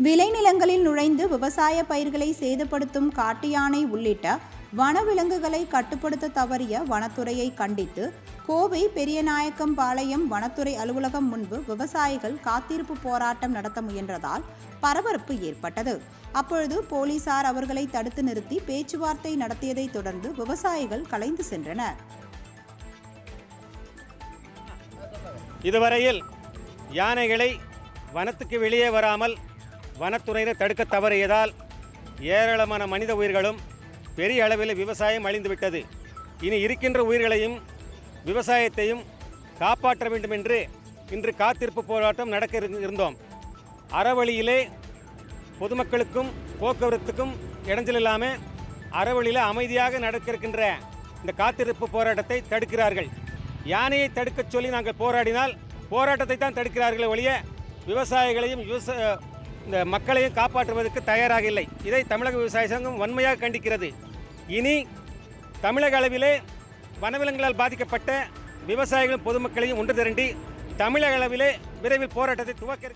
விளைநிலங்களில் நுழைந்து விவசாய பயிர்களை சேதப்படுத்தும் காட்டு யானை உள்ளிட்ட வனவிலங்குகளை கட்டுப்படுத்த தவறிய வனத்துறையை கண்டித்து கோவை பெரியநாயக்கம் பாளையம் வனத்துறை அலுவலகம் முன்பு விவசாயிகள் காத்திருப்பு போராட்டம் நடத்த முயன்றதால் பரபரப்பு ஏற்பட்டது. அப்பொழுது போலீசார் அவர்களை தடுத்து நிறுத்தி பேச்சுவார்த்தை நடத்தியதைத் தொடர்ந்து விவசாயிகள் கலைந்து சென்றனர். இதுவரையில் யானைகளை வனத்துக்கு வெளியே வராமல் வனத்துறையினர் தடுக்க தவறியதால் ஏராளமான மனித உயிர்களும் பெரிய அளவில் விவசாயம் அழிந்துவிட்டது. இனி இருக்கின்ற உயிர்களையும் விவசாயத்தையும் காப்பாற்ற வேண்டும் என்று இன்று காத்திருப்பு போராட்டம் நடக்க இரு- இருந்தோம். அறவழியிலே பொதுமக்களுக்கும் போக்குவரத்துக்கும் இடைஞ்சல் இல்லாமல் அறவழியில் அமைதியாக நடக்க இருக்கின்ற இந்த காத்திருப்பு போராட்டத்தை தடுக்கிறார்கள். யானையை தடுக்கச் சொல்லி நாங்கள் போராடினால் போராட்டத்தை தான் தடுக்கிறார்களே ஒழிய விவசாயிகளையும் விவசாய இந்த மக்களையும் காப்பாற்றுவதற்கு தயாராக இல்லை. இதை தமிழக விவசாய சங்கம் வன்மையாக கண்டிக்கிறது. இனி தமிழக அளவிலே வனவிலங்குகளால் பாதிக்கப்பட்ட விவசாயிகளும் பொதுமக்களையும் ஒன்று திரண்டி தமிழக அளவிலே விரைவில் போராட்டத்தை துவக்க